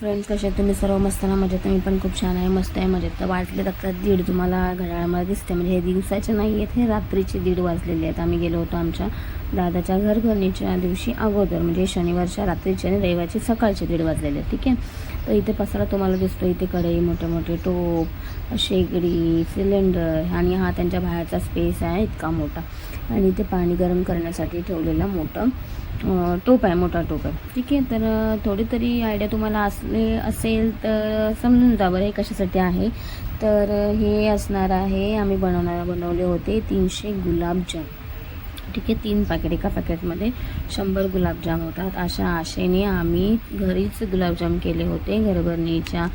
Friends कसे आहेत? तुम्ही सर्व मस्त ना? मजेत? मी पण खूप छान आहे. मस्त आहे मजेत. तर वाटले तर दीड तुम्हाला घड्याळामध्ये दिसते म्हणजे हे दिवसाचे नाही आहेत हे रात्रीचे दीड वाजलेले आहेत. आम्ही गेलो होतो आमच्या दादाच्या घरघरणीच्या दिवशी अगोदर म्हणजे शनिवारच्या रात्रीचे आणि रविवारचे सकाळचे दीड वाजलेले ठीक आहे? तर इथे पसारा तुम्हाला दिसतो इथे कढई मोठे मोठे टोप शेगडी सिलेंडर आणि हा त्यांच्या बाहेरचा स्पेस आहे इतका मोठा. आणि इथे पाणी गरम करण्यासाठी ठेवलेला मोठं टोप आहे मोठा टोप आहे ठीक आहे? तर थोडी तरी आयडिया तुम्हाला असले असेल तर समजून जा बरं हे कशासाठी आहे? तर हे असणार आहे आम्ही बनवणार बनवले होते तीनशे गुलाबजाम ठीक आहे तीन पॅकेट एका पॅकेटमध्ये शंभर गुलाबजाम होतात. अशा आशेने आम्ही घरीच गुलाबजाम केले होते. घरभरणीच्या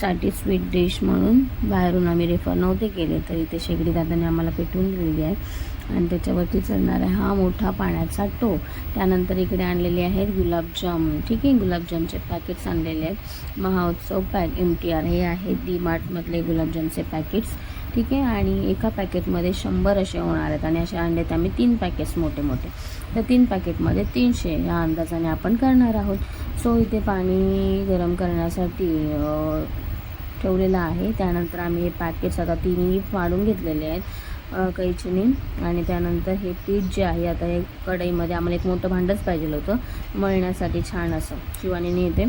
साठी स्वीट डिश म्हणून बाहेरून आम्ही रेफर नव्हते केले तर इथे शेगडी दादाने आम्हाला पेटवून दिलेली आहे. आणि त्याच्यावरती चढणार आहे हा मोठा पाण्याचा टो त्यानंतर इकडे आणलेले आहेत गुलाबजाम. ठीक आहे गुलाबजामचे पॅकेट्स आणलेले आहेत. महोत्सव पॅक एम टी आर हे आहेत. डी मार्टमधले गुलाबजामचे पॅकेट्स ठीक आहे? आणि एका पॅकेटमध्ये शंभर असे होणार आहेत आणि असे अंडे तर आम्ही तीन पॅकेट्स मोठे मोठे तर तीन पॅकेटमध्ये तीनशे या अंदाजाने आपण करणार आहोत. सो इथे पाणी गरम करण्यासाठी ठेवलेलं आहे. त्यानंतर आम्ही हे पॅकेट्स आता तिन्ही फाडून घेतलेले आहेत अ, कैचीने. आणि त्यानंतर हे पीठ जे आहे आता हे कढईमध्ये आम्हाला एक मोठं भांडंच पाहिजे होतं. मळण्यासाठी छान असं शिवानीने इथे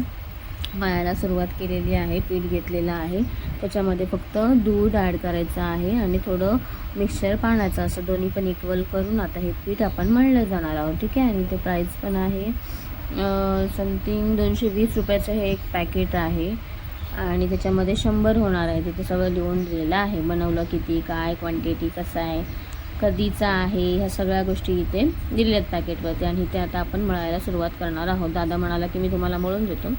मळायला सुरुवात केलेली आहे पीठ घेतलेलं आहे. त्याच्यामध्ये फक्त दूध ॲड करायचं आहे आणि थोडं मिक्सचर पाण्याचं असं दोन्ही पण इक्वल करून आता हे पीठ आपण मळलं जाणार आहोत. ठीक आहे? आणि ते प्राईस पण आहे समथिंग दोनशे वीस रुपयाचं हे एक पॅकेट आहे. आणि त्याच्यामध्ये शंभर होणार आहे. तिथे सगळं लिहून दिलेलं आहे. बनवलं किती काय क्वांटिटी कसं आहे कधीचा आहे ह्या सगळ्या गोष्टी इथे दिलेल्या आहेत पॅकेटवरती आणि ते आता आपण मळायला सुरुवात करणार आहोत. दादा म्हणाला की मी तुम्हाला मळून देतो.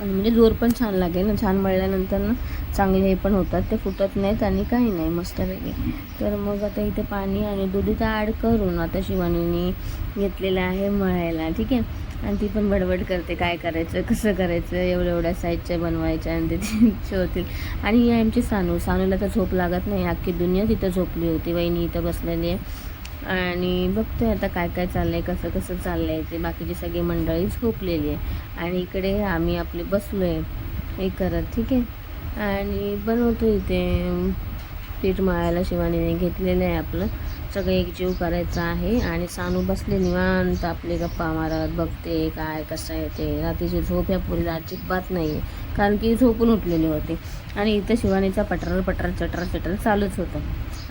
आणि म्हणजे जोर पण छान लागेल ना. छान मळल्यानंतर ना चांगले हे पण होतात. ते फुटत नाहीत आणि काही नाही मस्तपैकी तर मग आता इथे पाणी आणि दूध इथं ॲड करून आता शिवानीने घेतलेलं आहे मळायला. ठीक आहे? आणि ती पण बडबड करते काय करायचं कसं करायचं एवढ्या एवढ्या साईजच्या बनवायच्या आणि ते होतील आणि हे आमची सानू. सानूला तर झोप लागत नाही. अख्खी दुनिया तिथं झोपली होती. वहिनी इथं बसलेली आहे. आणि बघतोय आता काय काय चाललं आहे कसं कसं चाललं आहे ते बाकीची सगळी मंडळी झोपलेली आहे. आणि इकडे आम्ही आपले बसलो आहे हे करत ठीक आहे? आणि बनवतो इथे पीठ मळायला शिवानीने घेतलेलं आहे आपलं. सगळं एकजीव करायचं आहे. आणि सानू बसले निवांत आपले गप्पा मारत बघते काय कसं आहे ते. रात्रीची झोप या पुरीला अजिबात नाही आहे कारण की झोपून उठलेली होती. आणि इथं शिवानीचा पटरल पटर चटर चटर चालूच होतं.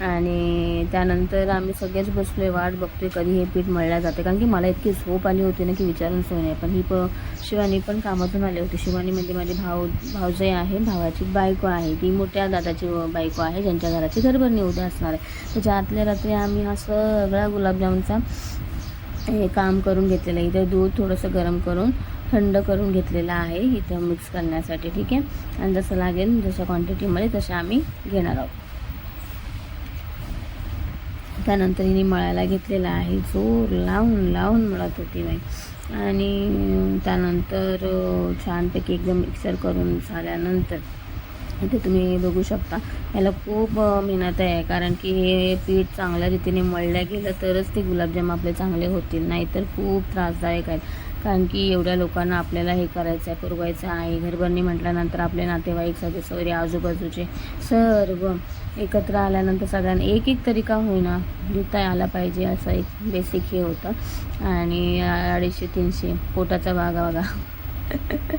आणि त्यानंतर आम्ही सगळेच बसलोय वाट बघतोय कधी हे पीठ मळल्या जाते. कारण की मला इतकी झोप आली होती ना की विचारून सोय नाही. पण ही प शिवानी पण कामातून आली होती. शिवानी म्हणजे माझे भाऊ भाऊजय आहे. भावाची बायको आहे. ती मोठ्या दादाची बायको आहे. ज्यांच्या घराची घरभरणी उद्या असणार आहे. त्याच्या आतल्या रात्री आम्ही हा सगळा गुलाबजामचा हे काम करून घेतलेलं आहे. इथं दूध थोडंसं गरम करून थंड करून घेतलेलं आहे. इथं मिक्स करण्यासाठी ठीक आहे? आणि जसं लागेल जशा क्वांटिटीमध्ये तशा आम्ही घेणार आहोत. त्यानंतर हिने मळायला घेतलेला आहे. जोर लावून लावून मळत होती बाई. आणि त्यानंतर छानपैकी एकदम मिक्सर करून झाल्यानंतर इथे तुम्ही बघू शकता याला खूप मेहनत आहे. कारण की हे पीठ चांगल्या रीतीने मळल्या गेलं तरच ते गुलाबजाम आपले चांगले होतील. नाहीतर खूप त्रासदायक आहेत. कारण की एवढ्या लोकांना आपल्याला हे करायचं आहे पुरवायचं आहे घरभरणी म्हटल्यानंतर आपले नातेवाईक सगळे वगैरे आजूबाजूचे सर्व एकत्र आल्यानंतर सगळ्यांना एक एक तरी का होईना धुता आला पाहिजे असं एक बेसिक हे होतं. आणि अडीचशे तीनशे पोटाचा भागा बघा.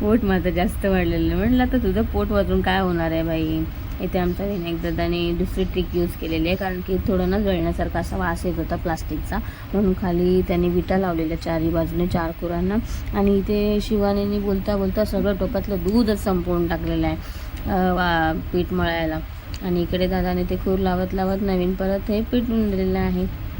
पोट माझं जास्त वाढलेलं म्हटलं तर तुझं पोट वाजून काय होणार आहे बाई? इथे आमचा विनायक दादाने दुसरी ट्रिक यूज केलेली आहे. कारण की थोडं ना जळण्यासारखा असा वास येत होता प्लास्टिकचा. म्हणून खाली त्यांनी विटा लावलेल्या चारही बाजूने चार कुरांना आणि इथे शिवानेनी बोलता बोलता सगळं टोपातलं दूधच संपवून टाकलेलं आहे. वा पीठ मळायला. आणि इकडे दादाने ते खूर लावत लावत नवीन परत हे पिटून दिलेलं आहे.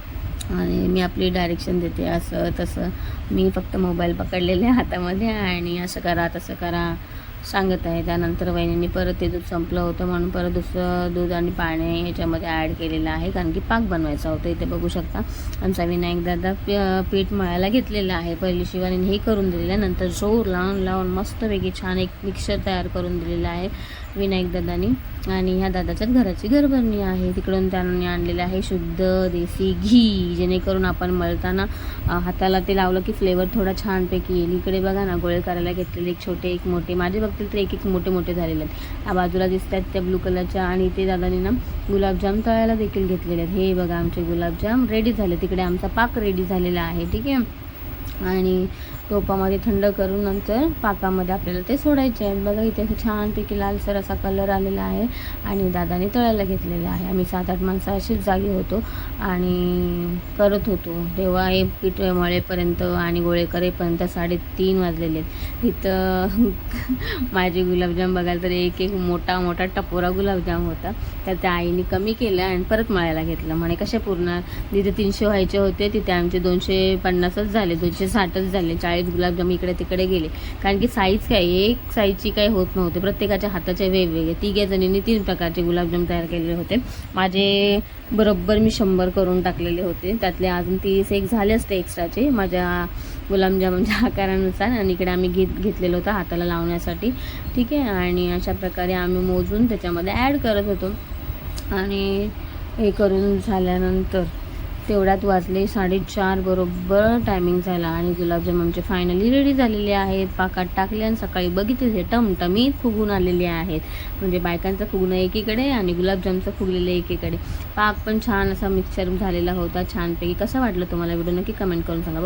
आणि मी आपली डायरेक्शन देते असं तसं. मी फक्त मोबाईल पकडलेले आहे हातामध्ये आणि असं करा तसं करा सांगत आहे. त्यानंतर वहिनींनी परत ते दूध संपलं होतं म्हणून परत दुसरं दूध आणि पाणी ह्याच्यामध्ये ॲड केलेलं आहे. कारण की पाक बनवायचा होता इथे बघू शकता. आमचा विनायक दादा पी- पीठ मळायला घेतलेलं आहे. पहिली शिवानीने हे करून दिलेलं आहे. नंतर जोर लावून लावून मस्तपैकी छान एक मिक्सर तयार करून दिलेलं आहे. विनायकदादानी आणि ह्या दादाच्याच घराची घरभरणी आहे. तिकडून त्यांनी आणलेलं आहे शुद्ध देसी घी जेणेकरून आपण मळताना हाताला ते लावलं की फ्लेवर थोडा छानपैकी येईल. इकडे बघा ना गोळे करायला घेतलेले एक छोटे एक मोठे. माझे बघतील तर एक एक मोठे मोठे झालेले आहेत. या बाजूला दिसत आहेत त्या ब्लू कलरच्या आणि ते दादाने ना गुलाबजाम तळायला देखील घेतलेले आहेत. हे बघा आमचे गुलाबजाम रेडी झाले. तिकडे आमचा पाक रेडी झालेला आहे. ठीक आहे? आणि टोपामध्ये थंड करून नंतर पाकामध्ये आपल्याला ते सोडायचे आहे. बघा इथे छानपैकी लालसर असा कलर आलेला आहे आणि दादाने तळायला घेतलेला आहे. आम्ही सात आठ माणसं अशीच जागी होतो आणि करत होतो. तेव्हा हे पीठ मळेपर्यंत आणि गोळे करेपर्यंत साडेतीन वाजलेले आहेत. इथं माझे गुलाबजाम बघायला तर एक एक मोठा मोठा टपोरा गुलाबजाम होता. तर त्या आईने कमी केलं आणि परत मळायला घेतलं. म्हणे कसे पूर्ण? जिथे तीनशे व्हायचे होते तिथे आमचे दोनशे पन्नासच झाले दोनशे साठच झाले चाळीस गुलाबजाम इकडे तिकडे गेले. कारण की साईज काय एक साईजची काही होत नव्हते. प्रत्येकाच्या हाताचे वेगवेगळे. तिघे जणींनी तीन प्रकारचे गुलाबजाम तयार केलेले होते. माझे बरोबर मी शंभर करून टाकलेले होते. त्यातले अजून तीस एक झाले असते एक्स्ट्राचे माझ्या गुलाबजामच्या आकारानुसार. आणि इकडे आम्ही घेत घेतलेलं होतं हाताला लावण्यासाठी. ठीक आहे? आणि अशा प्रकारे आम्ही मोजून त्याच्यामध्ये ॲड करत होतो. आणि हे करून झाल्यानंतर तेवढ्यात वाजले साडेचार बरोबर टायमिंग झाला आणि गुलाबजाम आमचे फायनली रेडी झालेले आहेत. पाकात टाकले आणि सकाळी बघितले ते टमटमीत फुगून आलेले आहेत. म्हणजे बायकांचं फुगणं एकीकडे आणि गुलाबजामचं फुगलेलं एकीकडे. पाक पण छान असा मिक्सर झालेला होता. छानपैकी. कसं वाटलं तुम्हाला व्हिडिओ? नक्की कमेंट करून सांगा.